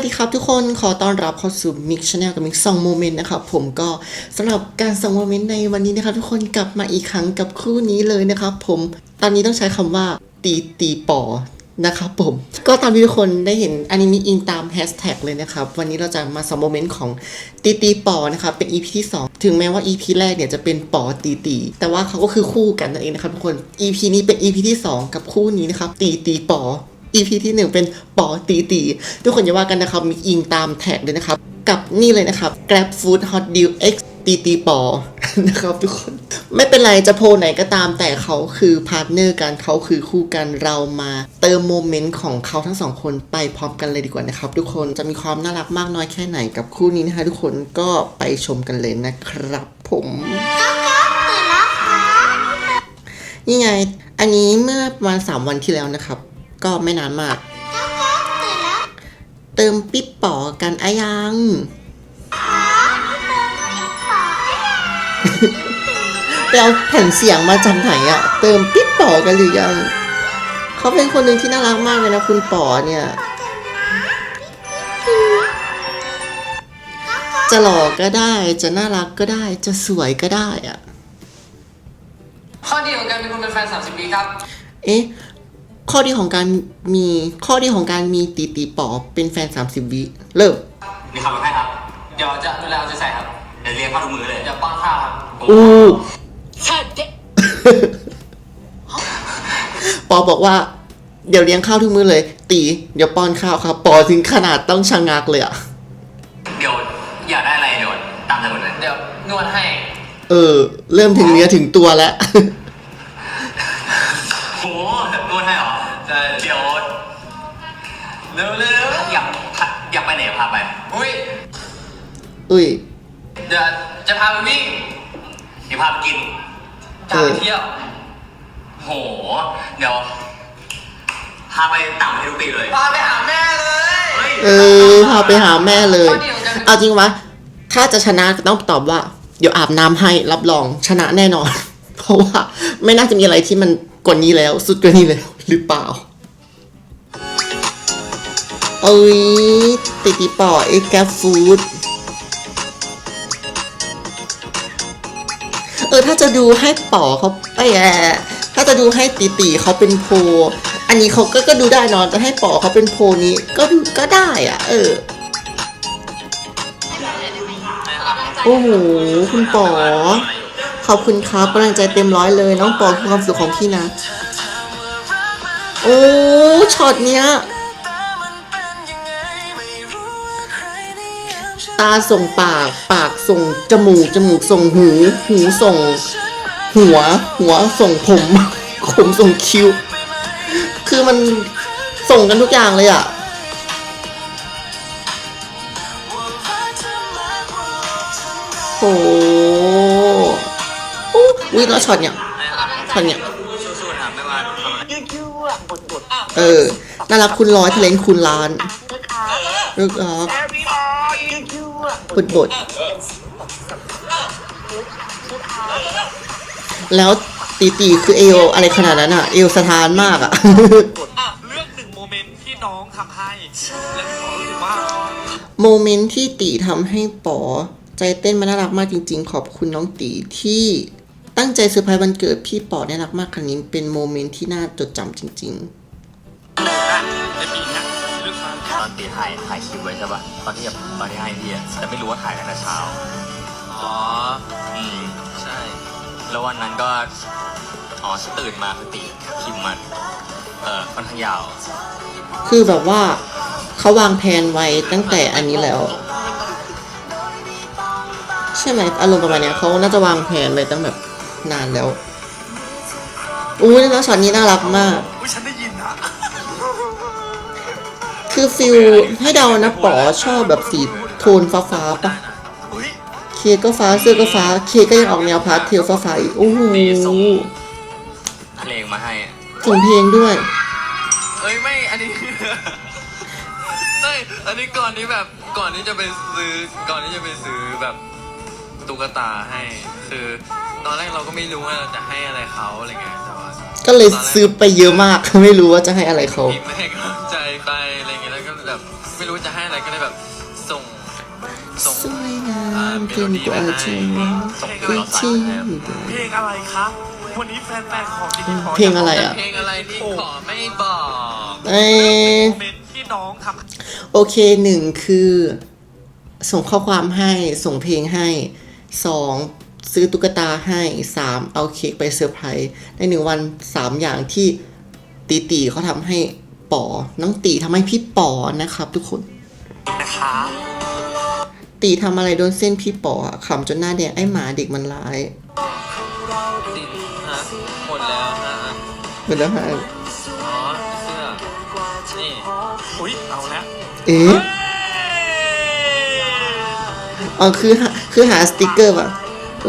วัสดีครับทุกคนขอต้อนรับเข้าสู่ Mix Channel กับ Mix Song Moment นะครับผมก็สำหรับการส่งโมเมนต์ในวันนี้นะครับทุกคนกลับมาอีกครั้งกับคู่นี้เลยนะครับผมตอนนี้ต้องใช้คำว่าตีตีปอนะครับผมก็ตามที่ทุกคนได้เห็นอันนี้มีอิงตามแฮชแท็กเลยนะครับ วันนี้เราจะมาส่งโมเมนต์ของตีตีปอนะครับเป็น EP ที่ 2 ถึงแม้ว่า EP แรกเนี่ยจะเป็นปอตีตี แต่ว่าเขาก็คือคู่กันนั่นเองนะครับทุกคน EP นี้เป็น EP ที่ 2 กับคู่นี้นะครับตีตีปอ EP ที่หนึ่งเป็นปอตีตีทุกคนอย่าว่ากันนะครับ มีอิงตามแท็กเลยนะครับ กับนี่เลยนะครับ Grab Food Hot Deal X ตีตีปอนะครับทุกคน ไม่เป็นไรจะโพลไหนก็ตามแต่เขาคือพาร์ทเนอร์กันเขาคือคู่กันเรามาเติมโมเมนต์ของเขาทั้งสองคนไปพร้อมกันเลยดีกว่านะครับ ทุกคนจะมีความน่ารักมากน้อยแค่ไหนกับคู่นี้นะคะทุกคนก็ไปชมกันเลยนะครับ ผมนี่ไง อันนี้เมื่อประมาณ3วันที่แล้วนะครับ ก็ไม่นานมาก เติมปิ๊บป๋อกันอายังไปเอาแผ่นเสียงมาจากไหนอะเติมปิ๊บป๋อกันหรือยัง เขาเป็นคนหนึ่งที่น่ารักมากเลยนะคุณป๋อเนี่ยจะหล่อก็ได้จะน่ารักก็ได้จะสวยก็ได้อะข้อดีของการเป็นคนเป็นแฟน30ปีครับ เอ๊ะ ข้อดีของการมีข้อดีของการมีตีตีป๋อเป็นแฟน 30 วิเริ่มมีคำมาให้ครับ เดี๋ยวจะดูแลเอาใจใส่ครับ เดี๋ยวเรียกเข้าทุกมือเลยเดี๋ยวป้อนข้าวครับอู้ใช่เด็กปอบอกว่า เดี๋ยวเลี้ยงข้าวทุกมื้อเลย ตี เดี๋ยวป้อนข้าวครับ ปอถึงขนาดต้องชะงักเลยอะเดี๋ยวอยากได้อะไรเดี๋ยวตามใจหมดเลยเดี๋ยวนวดให้ เออ เริ่มถึงเนื้อถึงตัวแล้ว อุ้ย เดี๋ยวจะพาไปวิ่งเดี๋ยวพาไปกินพาไปเที่ยว โห เดี๋ยวพาไปต่างประเทศทุกปีเลย พาไปหาแม่เลยเฮ้ยเออพาไปหาแม่เลยข้อดีของการเป็นเอาจริงวะถ้าจะชนะก็ต้องตอบว่า เดี๋ยวอาบน้ำให้รับรองชนะแน่นอน เพราะว่าไม่น่าจะมีอะไรที่มันกว่านี้แล้ว สุดกว่านี้แล้ว หรือเปล่าเอ้ยติติปอเอ็กแกฟูด เออถ้าจะดูให้ป๋อเขาไอ้แอะถ้าจะดูให้ติติเขาเป็นโพ อันนี้เขาก็ก็ดูได้นอนจะให้ป๋อเขาเป็นโพนี้ก็ก็ได้อะ เออโอ้โหคุณป๋อขอบคุณครับกำลังใจเต็มร้อยเลย น้องปอคือความสุขของพี่นะ โอ้ช็อตเนี้ย ตาส่งปาก ปากส่งจมูก จมูกส่งหู หูส่ง หัว หัวส่งผม ผมส่งคิ้ว คือมันส่งกันทุกอย่างเลยอะโอ้โหอู้วิแล้วช็อตเนี่ยช็อตเนี่ยเออ น่ารักคุณร้อยทะเลนคุณล้านลึกอัก ยั่วๆบดบดแล้วตีตีคือเอวอะไรขนาดนั้นอะ เอวสถานมากอะ อะเลือกหนึ่งโมเมนต์ที่น้องทำให้ และพี่บอกรู้สึกว่าโมเมนต์ที่ตีทำให้ป๋อใจเต้นมันน่ารักมากจริง ๆ ขอบคุณน้องตีที่ตั้งใจเซอร์ไพรส์วันเกิดพี่ป๋อน่ารักมากครั้งนี้เป็นโมเมนต์ที่น่าจดจำจริง ในปีนี้เลือกมา ตอนตีถ่ายถ่ายคลิปไว้ใช่ป่ะตอนที่แบบตอนที่ให้พี่อะแต่ไม่รู้ว่าถ่ายตั้งแต่เช้า อ๋อ อืม ใช่ แล้ววันนั้นก็ อ๋อตื่นมาคือตีคลิปมัน เออค่อนข้างยาวๆคือแบบว่าเขาวางแผนไว้ตั้งแต่อันนี้แล้ว ใช่ไหมอารมณ์ประมาณเนี้ยเขาน่าจะวางแผนไว้ตั้งแบบนานแล้ว อู้ยแล้วช็อตนี้น่ารักมาก คือฟิลให้เดานะป๋อชอบแบบสีโทนฟ้าฟ้าๆปะอุ้ยเคก็ฟ้าเสื้อก็ฟ้า เคก็ยังออกแนวพาสเทลฟ้าฟ้าๆอีกโอ้โหเพลงมาให้อะส่งเพลงด้วยเอ้ยไม่อันนี้เฮ้ยอันนี้ก่อนที่แบบก่อนที่จะไปซื้อก่อนที่จะไปซื้อแบบตุ๊กตาให้ คือตอนแรกเราก็ไม่รู้ว่าเราจะให้อะไรเขาอะไรเงี้ยแต่ว่าก็เลยซื้อไปเยอะมากไม่รู้ว่าจะให้อะไรเขา รู้จะให้อะไรก็เลยแบบส่งส่งสวยงามเมเกินกว่ามาจะให้รักส่งก็เราสาที่มแล้วเพลงอะไรครับ วันนี้แฟนๆของจิกิขอเพลงอะไรอะเพลงอะไรนี่ขอไม่บอกเอ้โมยเมนที่น้องทำโอเคหนึ่งคือ ส่งข้อความให้ส่งเพลงให้สองซื้อตุ๊กตาให้สามเอาเค้กไปเซอร์ไพรส์ในหนึ่งวันสามอย่างที่ตีตีเขาทำให้ ป๋อน้องตีทำให้พี่ป๋อนะครับ ทุกคนนะคะตีทำอะไรโดนเส้นพี่ป๋ออะขำจนหน้าแดงไอ้หมาเด็กมันร้ายติดฮะหมดแล้วฮะเดี๋ยวนะฮะอ๋อเสื้อนี่อุ้ยเอาแล้วเอ๊ะอ๋อคือหาคือหาสติกเกอร์ป่ะ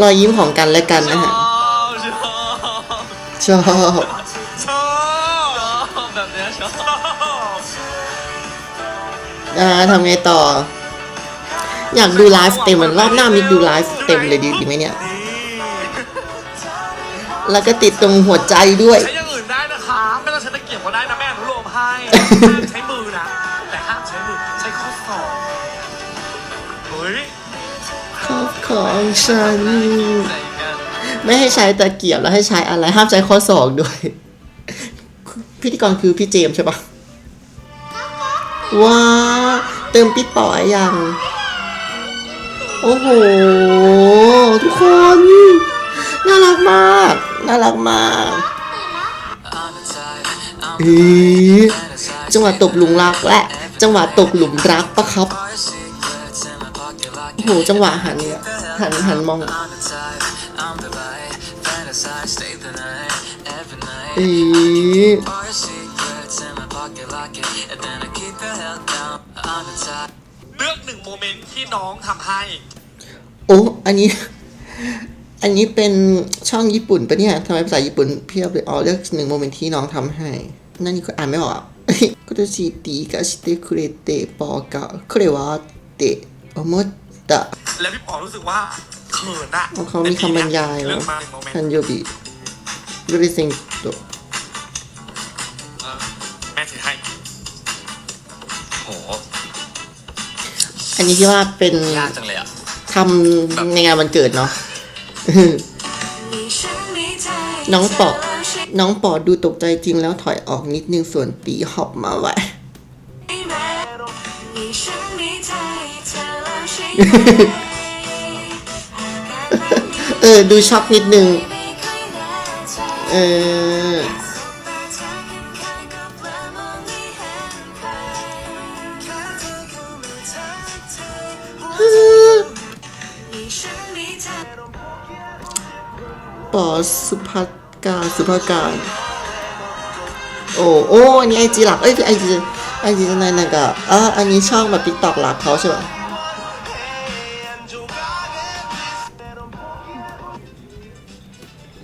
รอยยิ้มของกันและกันนะฮะชอบชอบชอบชอบ อ่าทำไงต่อ อยากดูไลฟ์เต็มมันรอบหน้ามิกดูไลฟ์เต็มเลยดีดีไหมเนี่ยนี่แล้วก็ติดตรงหัวใจด้วย ใช้อย่างอื่นได้นะคะไม่ต้องใช้ตะเกียบก็ได้นะแม่อนุโลมให้ห้ามใช้มือนะแต่ห้ามใช้มือใช้ข้อศอกเฮ้ยขอบของฉัน ใส่กันไม่ให้ใช้ตะเกียบแล้วให้ใช้อะไร ห้ามใช้ข้อศอกด้วย พิธีกรคือพี่เจมส์ใช่ปะว้า เติมปิดป๋อยยัง โอ้โห ทุกคน น่ารักมาก น่ารักมากเอ๊จังหวะตกหลุมรักและ จังหวะตกหลุมรักปะครับโอ้โหจังหวะหันหันหันมองเอ๊ เลือกหนึ่งโมเมนต์ที่น้องทำให้ โอ้ อันนี้ อันนี้เป็นช่องญี่ปุ่นปะเนี่ยทำไมภาษาญี่ปุ่นเพียบเลยอ๋อเลือกหนึ่งโมเมนต์ที่น้องทำให้ นั่นนี่ก็อ่านไม่ออกอะก็จะสีตีกาชิเตคุเรเตปอกะคุเรวะเตโอโมตะแล้วพี่ป๋อรู้สึกว่าเขินอะเขามีคำบรรยายเลืแล้อวกมาหนึ่งโมเมนฮันต์โยบิยูริเซงโตแอันนี้ที่ว่าเป็นยากจังเลยอะ ทำในงานวันเกิดเนาะ น้องปอน้องปอดูตกใจจริงแล้วถอยออกนิดนึงส่วนตีหอบมาไว้ เออ ดูช็อกนิดนึง เออ ปอสุภักาสุภาการโอ้โอ้อันนี้ไอจีหลักเอ้ยไอจีไอจีในนั่นก็อะอันนี้ช่องแบบติ๊กต็อกหลักเขาใช่ป่ะ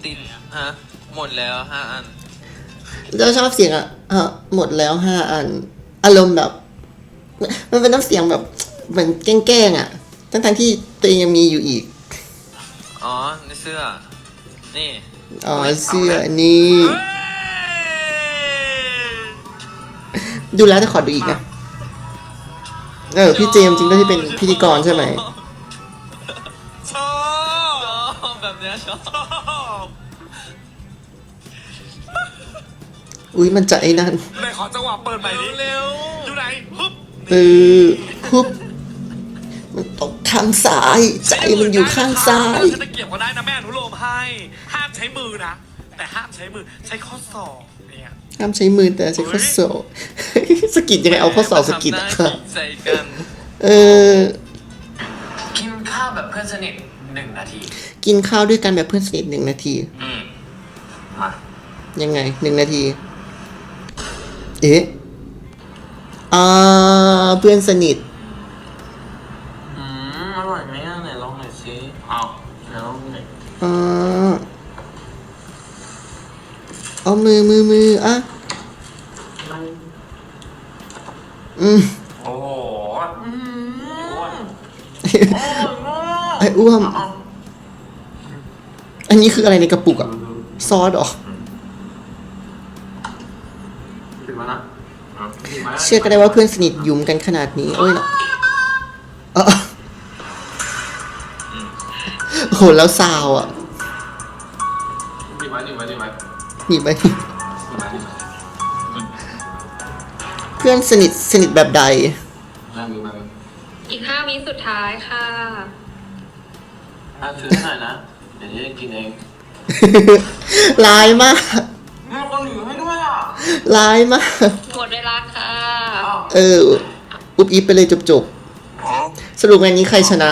ติดฮะหมดแล้วห้าอันเราชอบเสียงอะฮะหมดแล้วห้าอัน อารมณ์แบบ มันเป็นน้ำเสียงแบบเหมือนแกล้งๆอะ ทั้งทที่ตัวเองยังมีอยู่อีก อ๋อในเสื้อ นี่อ๋อเสื้อนี่เฮ้ยดูแล้วจะขอดูอีกนะ เออ พี่เจมส์จริงด้วยที่เป็นพิธีกรใช่ไหม ชอบชอบแบบเนี้ยชอบชอบอุ้ยมันจะไอ้นั่น ไหนขอจังหวะเปิดใหม่ดิเร็วอยู่ไหนฮึบเออฮึบมันตกข้างซ้าย ใจมันอยู่ข้างซ้ายใช้ตะเกียบก็ได้นะแม่อนุโลมให้ห้าม ใช้มือนะ แต่ห้ามใช้มือใช้ข้อศอกเนี่ยห้ามใช้มือแต่ใช้ข้อศอกสะกิดยังไงเอาข้อศอกสะกิดทำหอะน้าค่ะใส่กันเออกินข้าวแบบเพื่อนสนิทหนึ่งนาที กินข้าวด้วยกันแบบเพื่อนสนิทหนึ่งนาทีอืมมายังไงหนึ่งนาที เอ๊ะอ่าเพื่อนสนิทอืมอร่อยไหมอะไหนลองหน่อยสิเอาไหนลองหน่อยอ่า เอามือมือมืออะอืมโอ้โหไอ้อ้วม อันนี้คืออะไรในกระปุกอะซอสเหรอถึงแล้วนะเชื่อก็ได้ว่าเพื่อนสนิทหยุมกันขนาดนี้ โอ้ยเนาะเออโอ้โหแล้วซาวอะ หนีไปดีไหมดีไหมเพื่อนสนิทสนิทแบบใด นั่งดูมาอีกห้าวิสุดท้ายค่ะ อะถือให้หน่อยนะ เดี๋ยวจะกินเองร้ายมากมีคนถือให้ด้วยอะร้ายมาก หมดเวลาค่ะเออ อุบอิบไปเลยจบจบๆสรุปงานนี้ใครชนะ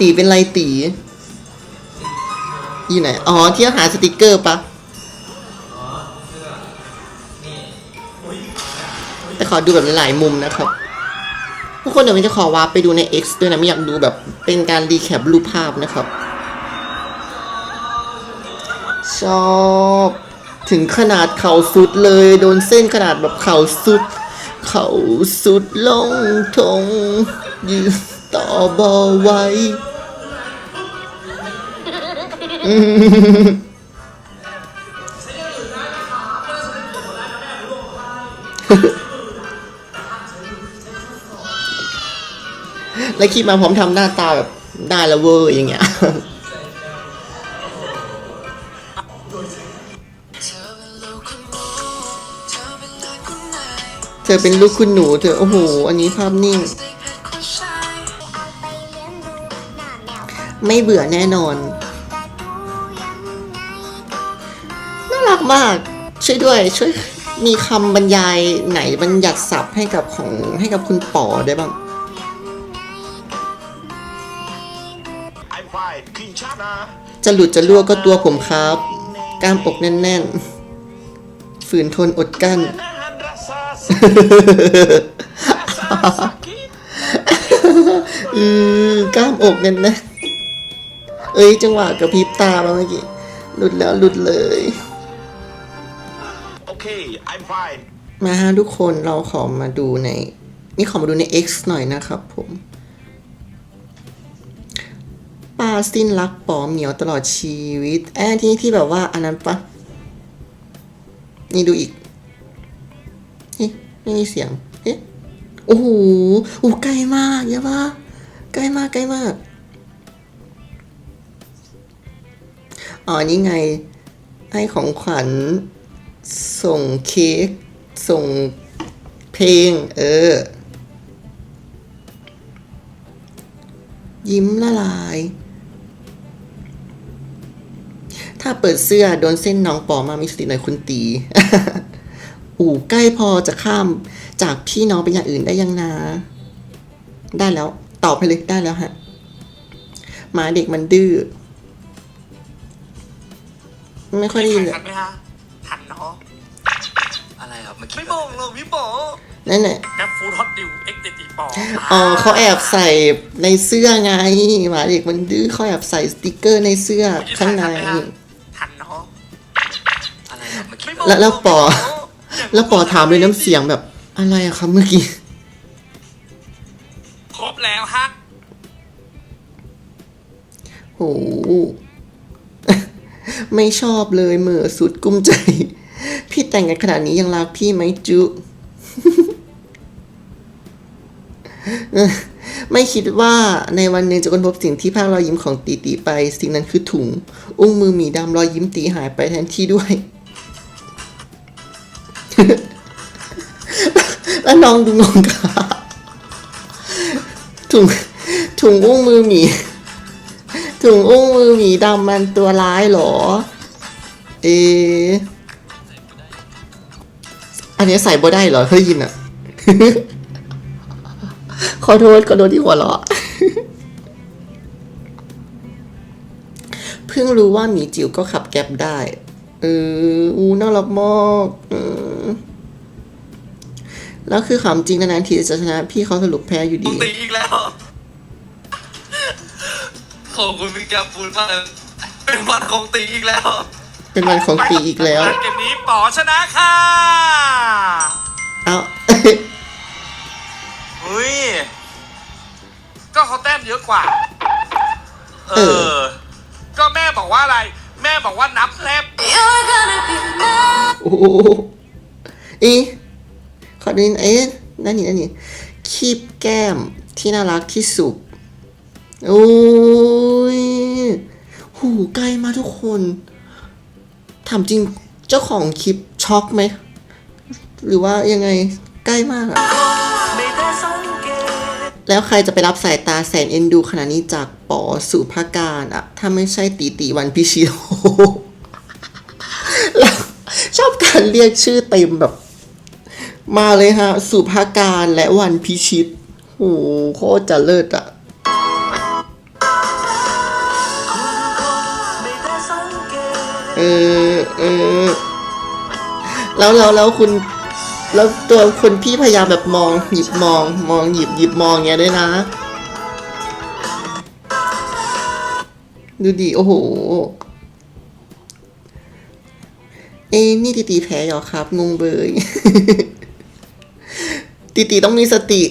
ตีเป็นไรตี อยู่ไหน อ๋อ เที่ยวหาสติกเกอร์ปะ แต่ขอดูแบบหลายมุมนะครับ ทุกคนเดี๋ยวมันจะขอวาร์ปไปดูใน X ด้วยนะไม่อยากดูแบบเป็นการรีแคปรูปภาพนะครับ ชอบถึงขนาดเข่าสุดเลย โดนเส้นขนาดแบบเข่าสุด เข่าสุดลงทงยืนต่อบอไว้ แล้วคิดมาพร้อมทำหน้าตาแบบได้ล้วเวอร์อย่างเงี้ยเธอเป็นลูกคุณหนูเธอโอ้โห อันนี้ภาพนิ่ง ไม่เบื่อแน่นอนากมาก ช่วยด้วย ช่วยมีคำบรรยายไหนบัญญัติศัพท์ให้กับของให้กับคุณป๋อได้บ้าง จะหลุดจะรั่วก็ตัวผมครับกล้ามอกแน่นๆ ฝืนทนอดกั้น อือกล้ามอกแน่นๆเอ้ย จังหวะกระพริบตามาเมื่อกี้ หลุดแล้วหลุดเลย โอเค I'm fine มาฮะทุกคนเราขอมาดูใน นี่ขอมาดูใน X หน่อยนะครับผมปาสิ้นรักปอเหมียวตลอดชีวิตแอนที่ที่แบบว่าอันนั้นปะนี่ดูอีกเอ๊ะไม่มีเสียงเอ๊ะโอ้โหโอ้ใกล้มากเยอะปะใกล้มากใกล้มากอ๋อนี่ไงให้ของขวัญ ส่งเค้กส่งเพลง เออ ยิ้มละลาย ถ้าเปิดเสื้อโดนเส้นน้องปอมามีสติหน่อยคุณตี อู่ใกล้พอจะข้ามจากพี่น้องเป็นอย่างอื่นได้ยังนะ ได้แล้ว ตอบไปเลยได้แล้วฮะหมาเด็กมันดื้อไม่ค่อยได้ยินเลยทันไหมฮะทันเนาะอะ ไรครับเมื่อกี้ไม่บอกหรอกพี่ป๋อนั่นแหละแกฟูดฮอตดิวเอ็กเดติป๋ออ๋อเขาแอบใส่ในเสื้อไงหมาเด็กมันดื้อเขาแอบใส่สติกเกอร์ในเสื้อข้างในทันเนาะอะไรครับเมื่อกี้ไม่บอกแล้วแล้วปอหรกแล้วปอถามด้วยน้ำเสียงแบบอะไรอะครับเมื่อกี้ ครบแล้วฮะโหไม่ชอบเลยเหมื่อสุดกุ้มใจ พี่แต่งกันขนาดนี้ยังรักพี่ไหมจุ ไม่คิดว่าในวันหนึ่งจะค้นพบสิ่งที่ภาครอยยิ้มของตีตีไป สิ่งนั้นคือถุง อุ้งมือหมีดำรอยยิ้มตีหายไปแทนที่ด้วย แล้วน้องดูงงค่ะถุงถุงอุ้งมือหมีถุงอุ้งมือหมีดำมันตัวร้ายเหรอ เอะ อันนี้ใส่บ่ได้เหรอเฮ้ยยินอะ ขอโทษขอโทษที่หัวเราะเพิ่งรู้ว่าหมีจิ๋วก็ขับแก๊ปได้ เออ อูน่ารักมากเออแล้วคือขำจริงนานๆทีจะชนะ พี่เขาสรุปแพ้อยู่ดีตีอีกแล้ว ขอบคุณพี่แกปฟูดมากเลยเป็นวันของตีอีกแล้ว เป็นวันของตีอีกแล้ว เกมนี้ป๋อชนะค่ะเอาเฮ้ย ก็เขาแต้มเยอะกว่าออ ก็แม่บอกว่าอะไร แม่บอกว่านับเล็บโอ้โหอีขอดูนิดเอ๊ะนั่นนี่นั่นนี่คีบแก้มที่น่ารักที่สุดโอ้ย หูใกล้มากทุกคน ถามจริงเจ้าของคลิปช็อกไหม หรือว่ายังไงใกล้มากอะแล้วใครจะไปรับสายตาแสนเอ็นดูขนาดนี้จากปอสู่ภาการอะถ้าไม่ใช่ตีตีวันพิชิตโอ้โหแล้วชอบการเรียกชื่อเต็มแบบ มาเลยฮะ สุภาการและวันพิชิตโอ้โหโคตรจะเลิศอะ ออเออแล้วแล้วแล้วคุณ แล้วตัวคนพี่พยายามแบบมองหยิบมอง มองหยิบหยิบมองอย่างเงี้ยด้วยนะ ดูดิโอ้โห เอ้นี่ตีตีแพ้เหรอครับ งงเบยตีตีต้องมีสติ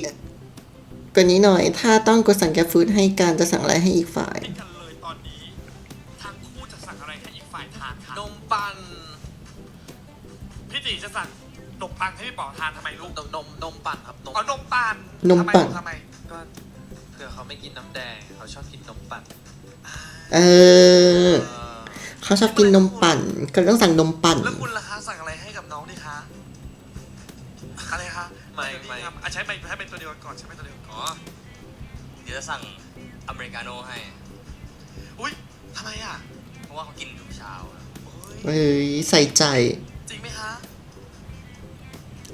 กว่านี้หน่อย ถ้าต้องกดสั่งแกฟู้ดให้การจะสั่งอะไรให้อีกฝ่าย ปังให้พี่ป๋อทานทำไมลูก นมนมนมปั่นครับนมเอานมปั่นนมปั่น ทำไมก็เผื่อเขาไม่กินน้ำแดงเขาชอบกินนมปั่นเออเขาชอบกินนมปั่น ก็ต้องสั่งนมปั่น แล้วคุณล่ะคะสั่งอะไรให้กับน้องดีคะอะไรคะไม่ไม่ครับอะใช้ไมค์ให้เป็นตัวเดียวก่อนใช้ไมค์ตัวเดียวก่อนอ๋อเดี๋ยวจะสั่งอเมริกาโน่ให้ อุ้ยทำไมอะเพราะว่าเขากินทุกเช้าโอ้ยเอ้ยใส่ใจจริงไหมคะ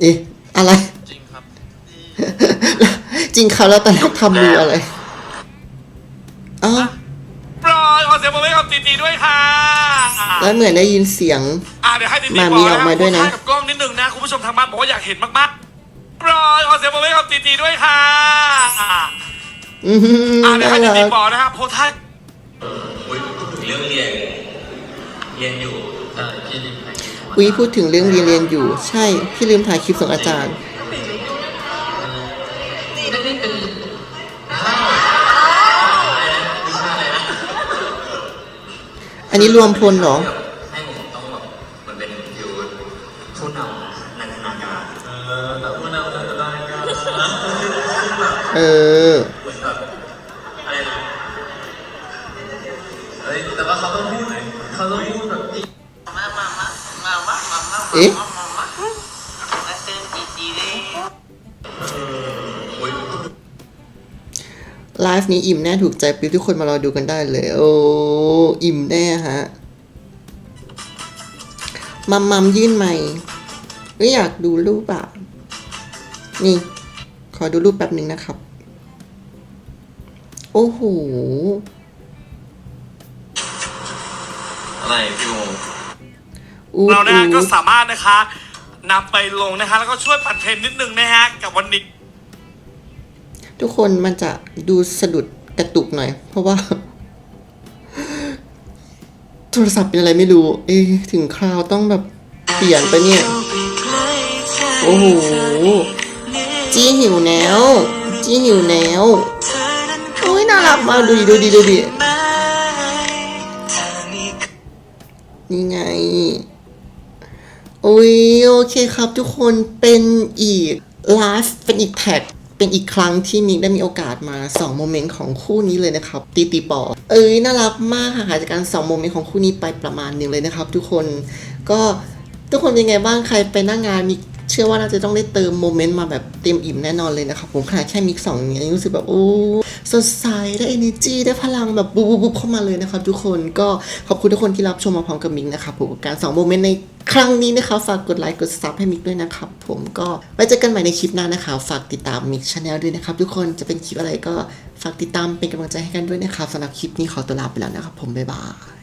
เอ๊ะอะไร จริงครับดีจริงเขาแล้วตอนแรกทำมืออะไรอ๋อปล่อยขอเสียงปรบมือให้กับตีตีด้วยค่ะแล้วเหมือนได้ยินเสียง อะเดี๋ยวให้ตีตีมาบมีอกออกมาด้วยนะพูกับกล้องนิดนึงนะคุณผู้ชมทางบ้านบอกว่าอยากเห็นมากๆปล่อยขอเสียงปรบมือให้กับตีตีด้วยค่ะอือหืออะเดี๋ยวน่าให้ตีรัตีกบอกนะครับโพสท่าเรื่องเรียนเรียนอยู่ใช่ที่ดินไหน วิพูดถึงเรื่องเรียนเรียนอยู่ ใช่พี่ลืมถ่ายคลิปส่งอาจารย์อันนี้รวมพลเหรอให้ผมต้องแบบมันเป็นฟิวผู้นำนันทนาการเออ นี้อิ่มแน่ถูกใจปิ๊บทุกคนมารอดูกันได้เลย โอ้อิ่มแน่ฮะมัมมัมยื่นใหม่ไม่อยากดูรูปอะ นี่ ขอดูรูปแป๊บหนึ่งนะครับ โอ้โห อะไรพี่โมอูดเรานะฮะอูก็ดสามารถนะคะนำไปลงนะคะ แล้วก็ช่วยปัดเทรนด์นิดนึงนะฮะ กับวันนี้ ทุกคนมันจะดูสะดุดกระตุกหน่อย เพราะว่า โทรศัพท์เป็นอะไรไม่รู้ เอ๊ะถึงคราวต้องแบบเปลี่ยนไปเนี่ย โอ้โห จี้หิวแนวจี้หิวแนวโอ้ยน่ารักมากดูดิดูดิดูดินี่ไงโอ้ยโอเคครับทุกคนเป็นอีกไลฟ์เป็นอีกแท็ก เป็นอีกครั้งที่มิกได้มีโอกาสมาสองโมเมนต์ของคู่นี้เลยนะครับ ตีตีปอ เอ้ยน่ารักมากค่ะหายจากการสองโมเมนต์ของคู่นี้ไปประมาณหนึ่งเลยนะครับ ทุกคนก็ทุกคนเป็นไงบ้างใครไปหน้างงานมิก เชื่อว่าน่าจะต้องได้เติมโมเมนต์มาแบบเต็มอิ่มแน่นอนเลยนะครับผมขนาดแค่มิกสองเนี้ยังรู้สึกแบบโอ้สดใสได้ energy ได้พลังแบบบุ๊บบุ๊บเข้ามาเลยนะครับทุกคนก็ขอบคุณทุกคนที่รับชมมาพร้อมกับมิกนะครับผมกับการสองโมเมนต์ในครั้งนี้นะครับฝากกดไลค์กดซับให้มิกด้วยนะครับผมก็ไว้เจอกันใหม่ในคลิปหน้านะครับฝากติดตามมิกชาแนลด้วยนะครับทุกคนจะเป็นคลิปอะไรก็ฝากติดตามเป็นกำลังใจให้กันด้วยนะครับสำหรับคลิปนี้ขอตัวลาไปแล้วนะครับผมบ๊ายบาย